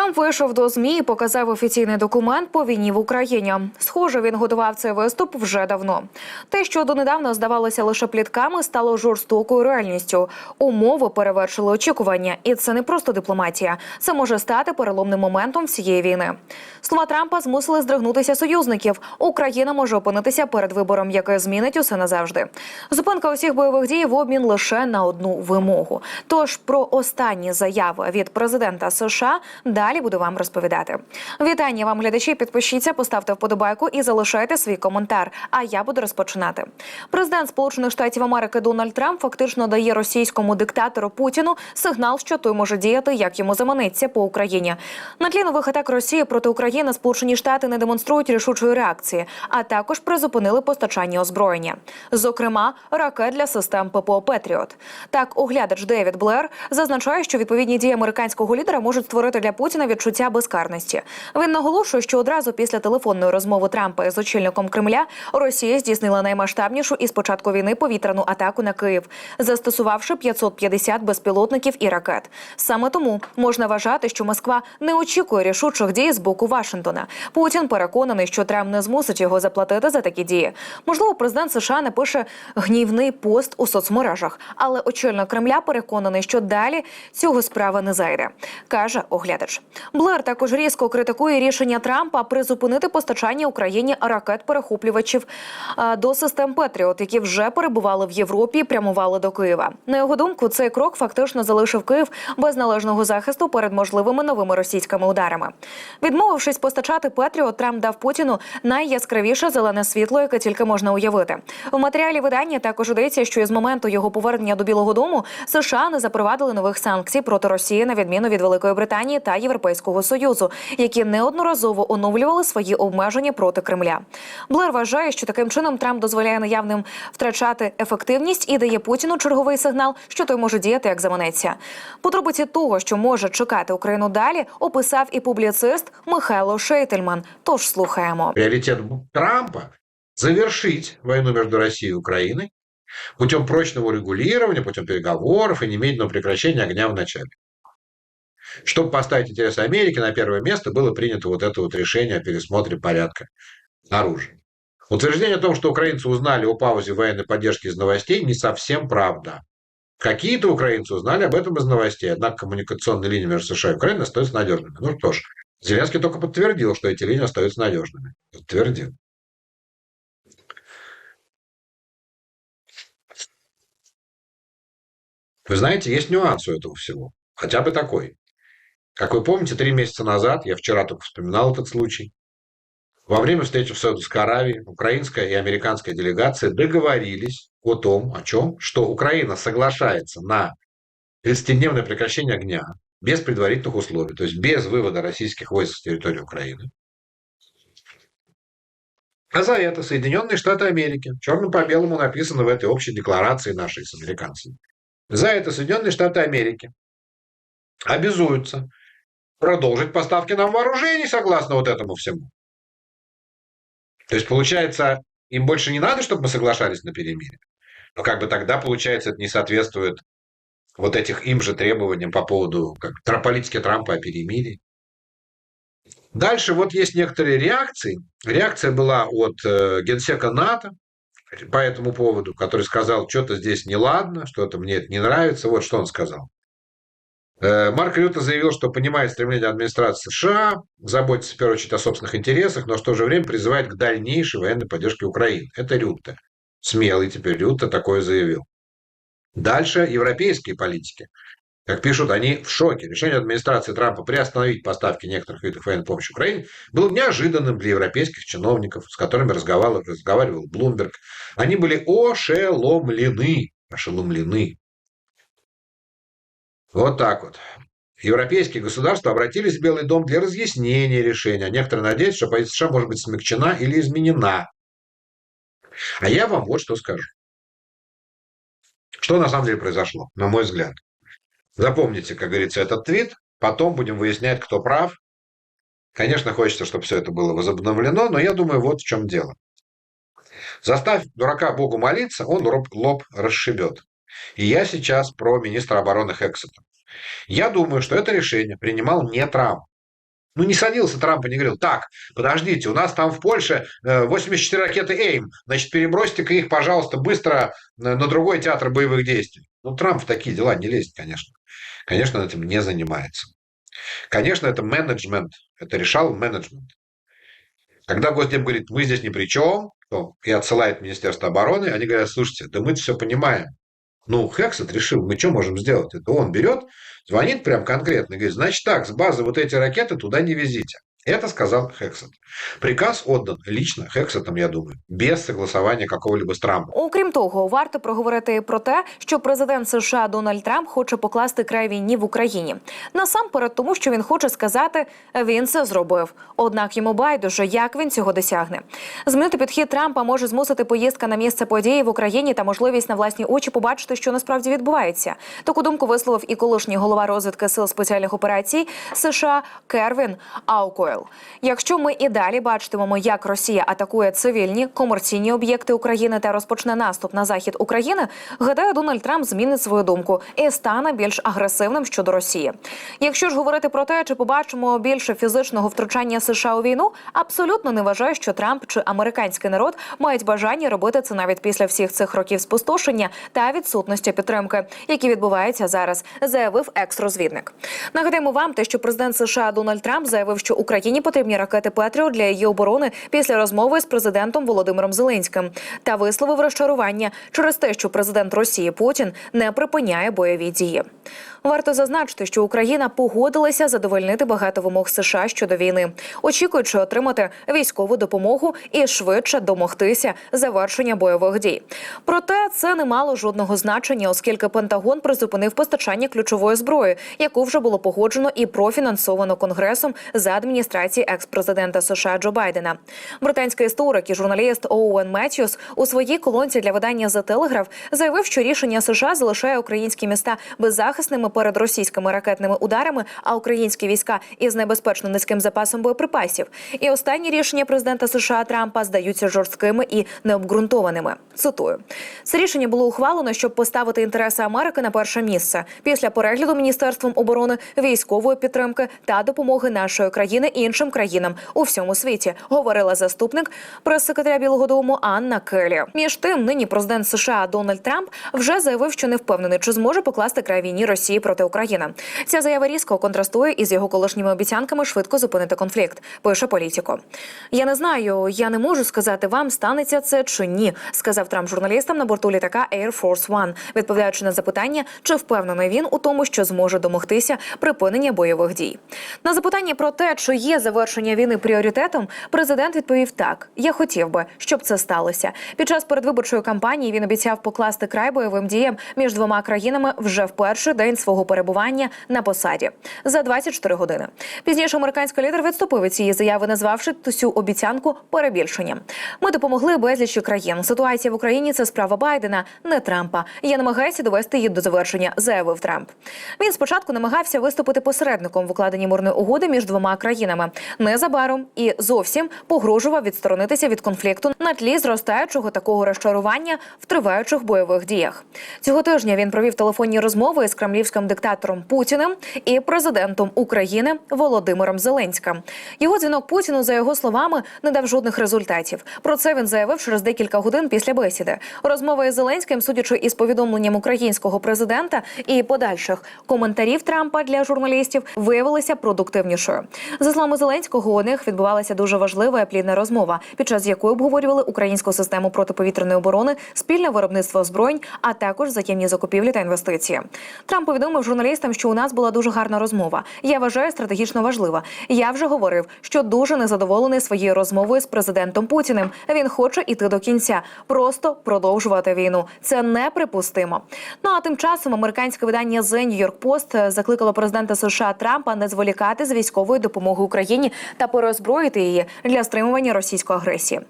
Трамп вийшов до змі і показав офіційний документ по війні в Україні. Схоже, він готував цей виступ вже давно. Те, що донедавна здавалося лише плітками, стало жорстокою реальністю. Умови перевершили очікування, і це не просто дипломатія. Це може стати переломним моментом всієї війни. Слова Трампа змусили здригнутися союзників. Україна може опинитися перед вибором, який змінить усе назавжди. Зупинка усіх бойових дій в обмін лише на одну вимогу. Тож про останні заяви від президента США далі буду вам розповідати. Вітання вам, глядачі. Підпишіться, поставте вподобайку і залишайте свій коментар. А я буду розпочинати. Президент Сполучених Штатів Америки Дональд Трамп фактично дає російському диктатору Путіну сигнал, що той може діяти, як йому заманеться по Україні. На тлі нових атак Росії проти України Сполучені Штати не демонструють рішучої реакції, а також призупинили постачання озброєння, зокрема ракет для систем ППО Петріот. Так, оглядач Девід Блер зазначає, що відповідні дії американського лідера можуть створити для Путіна відчуття безкарності. Він наголошує, що одразу після телефонної розмови Трампа із очільником Кремля Росія здійснила наймасштабнішу із початку війни повітряну атаку на Київ, застосувавши 550 безпілотників і ракет. Саме тому можна вважати, що Москва не очікує рішучих дій з боку Вашингтона. Путін переконаний, що Трамп не змусить його заплатити за такі дії. Можливо, президент США напише гнівний пост у соцмережах, але очільник Кремля переконаний, що далі цього справа не зайде, каже оглядач. Блер також різко критикує рішення Трампа призупинити постачання Україні ракет-перехоплювачів до систем Петріот, які вже перебували в Європі і прямували до Києва. На його думку, цей крок фактично залишив Київ без належного захисту перед можливими новими російськими ударами. Відмовившись постачати Петріот, Трамп дав Путіну найяскравіше зелене світло, яке тільки можна уявити. В матеріалі видання також йдеться, що із моменту його повернення до Білого Дому США не запровадили нових санкцій проти Росії на відміну від Великої Британії та Європейського союзу, які неодноразово оновлювали свої обмеження проти Кремля. Блер вважає, що таким чином Трамп дозволяє наявним втрачати ефективність і дає Путіну черговий сигнал, що той може діяти як заманеться. Подробиці того, що може чекати Україну далі, описав і публіцист Михайло Шейтельман. Тож слухаємо. Приоритет Трампа – завершить войну между Россией и Украиной путем прочного регулирования, путем переговоров и немедленного прекращения огня в начале. Чтобы поставить интересы Америки на первое место, было принято вот это вот решение о пересмотре порядка оружия. Утверждение о том, что украинцы узнали о паузе военной поддержки из новостей, не совсем правда. Какие-то украинцы узнали об этом из новостей, однако коммуникационные линии между США и Украиной остаются надежными. Ну что ж, Зеленский только подтвердил, что эти линии остаются надежными. Подтвердил. Вы знаете, есть нюанс у этого всего. Хотя бы такой. Как вы помните, три месяца назад, я вчера только вспоминал этот случай, во время встречи в Саудовской Аравии украинская и американская делегация договорились о том, о чем, что Украина соглашается на 30-дневное прекращение огня без предварительных условий, то есть без вывода российских войск с территории Украины. А за это Соединенные Штаты Америки, черным по белому написано в этой общей декларации нашей с американцами, за это Соединенные Штаты Америки обязуются продолжить поставки нам вооружений согласно вот этому всему. То есть, получается, им больше не надо, чтобы мы соглашались на перемирие. Но как бы тогда, получается, это не соответствует вот этих им же требованиям по поводу как, политики Трампа о перемирии. Дальше вот есть некоторые реакции. Реакция была от э, генсека НАТО по этому поводу, который сказал, что-то здесь неладно, что-то мне это не нравится. Вот что он сказал. Э, Марк Рюта заявил, что понимает стремление администрации США заботиться в первую очередь о собственных интересах, но в то же время призывает к дальнейшей военной поддержке Украины. Это Рюта. Смелый теперь Рюта такое заявил. Дальше европейские политики. Как пишут, они в шоке. Решение администрации Трампа приостановить поставки некоторых видов военной помощи Украине было неожиданным для европейских чиновников, с которыми разговаривал, разговаривал Блумберг. Они были ошеломлены. Ошеломлены. Вот так вот. Европейские государства обратились в Белый дом для разъяснения решения. Некоторые надеются, что позиция США может быть смягчена или изменена. А я вам вот что скажу. Что на самом деле произошло, на мой взгляд. Запомните, как говорится, этот твит. Потом будем выяснять, кто прав. Конечно, хочется, чтобы все это было возобновлено, но я думаю, вот в чем дело. Заставь дурака Богу молиться, он лоб расшибет. И я сейчас про министра обороны Хексета. Я думаю, что это решение принимал не Трамп. Ну, не садился Трамп и не говорил, так, подождите, у нас там в Польше э, 84 ракеты ЭЙМ, значит, перебросьте-ка их, пожалуйста, быстро на другой театр боевых действий. Ну, Трамп в такие дела не лезет, конечно. Конечно, он этим не занимается. Конечно, это менеджмент, это решал менеджмент. Когда Госдеп говорит, мы здесь ни при чем, то и отсылает Министерство обороны, они говорят, слушайте, да мы все понимаем. Ну, Хексет решил, мы что можем сделать? Это он берет, звонит прям конкретно и говорит, значит так, с базы вот эти ракеты туда не везите. Это сказал Хексет. Приказ отдан лично Хексетом, я думаю, без согласования какого-либо с Трампом. Окрім того, варто проговорити про те, що президент США Дональд Трамп хоче покласти край війні в Україні. Насамперед, тому що він хоче сказати, він це зробив. Однак йому байдуже, як він цього досягне. Змінити підхід Трампа може змусити поїздка на місце події в Україні та можливість на власні очі побачити, що насправді відбувається. Таку думку висловив і колишній голова розвідки сил спеціальних операцій США Кервін Аукойл. Якщо ми і далі бачитимемо, як Росія атакує цивільні комерційні об'єкти України та розпочне наступ на захід України, гадаю, Дональд Трамп змінить свою думку і стане більш агресивним щодо Росії. Якщо ж говорити про те, чи побачимо більше фізичного втручання США у війну, абсолютно не вважаю, що Трамп чи американський народ мають бажання робити це навіть після всіх цих років спустошення та відсутності підтримки, які відбуваються зараз, заявив екс-розвідник. Нагадаємо вам те, що президент США Дональд Трамп заявив, що Україні потрібні ракети Петріо для її оборони після розмови з президентом Володимиром Зеленським та висловив розчарування через те, що президент Росії Путін не припиняє бойові дії. Варто зазначити, що Україна погодилася задовольнити багато вимог США щодо війни, очікуючи отримати військову допомогу і швидше домогтися завершення бойових дій. Проте це не мало жодного значення, оскільки Пентагон призупинив постачання ключової зброї, яку вже було погоджено і профінансовано конгресом за адміністрації екс-президента США Джо Байдена. Британський історик і журналіст Оуен Меттьюс у своїй колонці для видання The Telegraph заявив, що рішення США залишає українські міста беззахисними перед російськими ракетними ударами, а українські війська із небезпечно низьким запасом боєприпасів. І останні рішення президента США Трампа здаються жорсткими і необґрунтованими. Цитую це рішення було ухвалено, щоб поставити інтереси Америки на перше місце після перегляду міністерством оборони військової підтримки та допомоги нашої країни іншим країнам у всьому світі, говорила заступник прес-секретаря Білого Дому Анна Келлі. Між тим, нині президент США Дональд Трамп вже заявив, що не впевнений, чи зможе покласти край війні Росії проти України. Ця заява різко контрастує із його колишніми обіцянками швидко зупинити конфлікт. Пише політико. Я не знаю, я не можу сказати вам, станеться це чи ні, сказав Трамп журналістам на борту літака Air Force One, відповідаючи на запитання, чи впевнений він у тому, що зможе домогтися припинення бойових дій. На запитання про те, чи є завершення війни пріоритетом, президент відповів так: я хотів би, щоб це сталося. Під час передвиборчої кампанії він обіцяв покласти край бойовим діям між двома країнами вже в перший день свого перебування на посаді за 24 години. Пізніше американський лідер відступив від цієї заяви, назвавши цю обіцянку перебільшенням. Ми допомогли безлічі країн. Ситуація в Україні це справа Байдена, не Трампа. Я намагаюся довести її до завершення, заявив Трамп. Він спочатку намагався виступити посередником в укладенні мирної угоди між двома країнами. Незабаром і зовсім погрожував відсторонитися від конфлікту на тлі зростаючого такого розчарування в триваючих бойових діях. Цього тижня він провів телефонні розмови з кремлівським диктатором Путіним і президентом України Володимиром Зеленським. Його дзвінок Путіну, за його словами, не дав жодних результатів. Про це він заявив через декілька годин після бесіди. Розмова із Зеленським, судячи із повідомленням українського президента і подальших коментарів Трампа для журналістів, виявилися продуктивнішою. За словами Зеленського, у них відбувалася дуже важлива і плідна розмова, під час якої обговорювали українську систему протиповітряної оборони, спільне виробництво озброєнь, а також взаємні закупівлі та інвестиції. Трамп повідомив журналістам, що у нас була дуже гарна розмова. Я вважаю стратегічно важлива. Я вже говорив, що дуже незадоволений своєю розмовою з президентом Путіним. Він хоче іти до кінця, просто продовжувати війну. Це неприпустимо. Ну а тим часом американське видання The New York Post закликало президента США Трампа не зволікати з військовою допомогою Україні та переозброїти її для стримування російської агресії.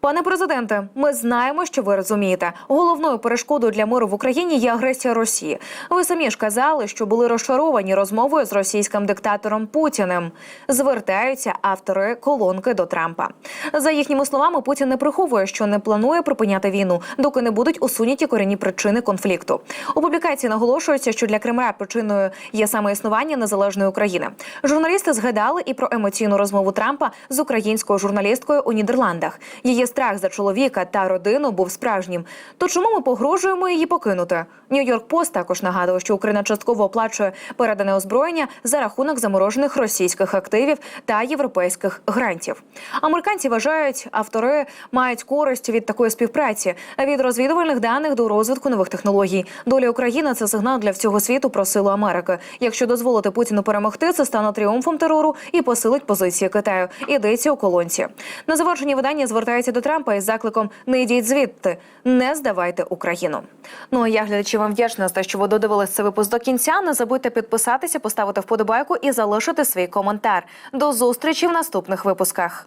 Пане президенте, ми знаємо, що ви розумієте. Головною перешкодою для миру в Україні є агресія Росії. Ви самі ж казали, що були розчаровані розмовою з російським диктатором Путіним. Звертаються автори колонки до Трампа. За їхніми словами, Путін не приховує, що не планує припиняти війну, доки не будуть усуняті корінні причини конфлікту. У публікації наголошується, що для Кремля причиною є саме існування незалежної України. Журналісти згадали і про емоційну розмову Трампа з українською журналісткою у Нідерландах. Її страх за чоловіка та родину був справжнім. То чому ми погрожуємо її покинути? Нью-Йорк Пост також нагадував, що Україна частково оплачує передане озброєння за рахунок заморожених російських активів та європейських грантів. Американці вважають, автори мають користь від такої співпраці від розвідувальних даних до розвитку нових технологій. Доля України це сигнал для всього світу про силу Америки. Якщо дозволити Путіну перемогти, це стане тріумфом терору і посилить позиції Китаю. Йдеться у колонці. На завершення видання звертається до Трампа із закликом не йдіть звідти, не здавайте Україну. Ну а я глядачі вам вдячна за те, що ви додивились цей випуск до кінця. Не забудьте підписатися, поставити вподобайку і залишити свій коментар. До зустрічі в наступних випусках.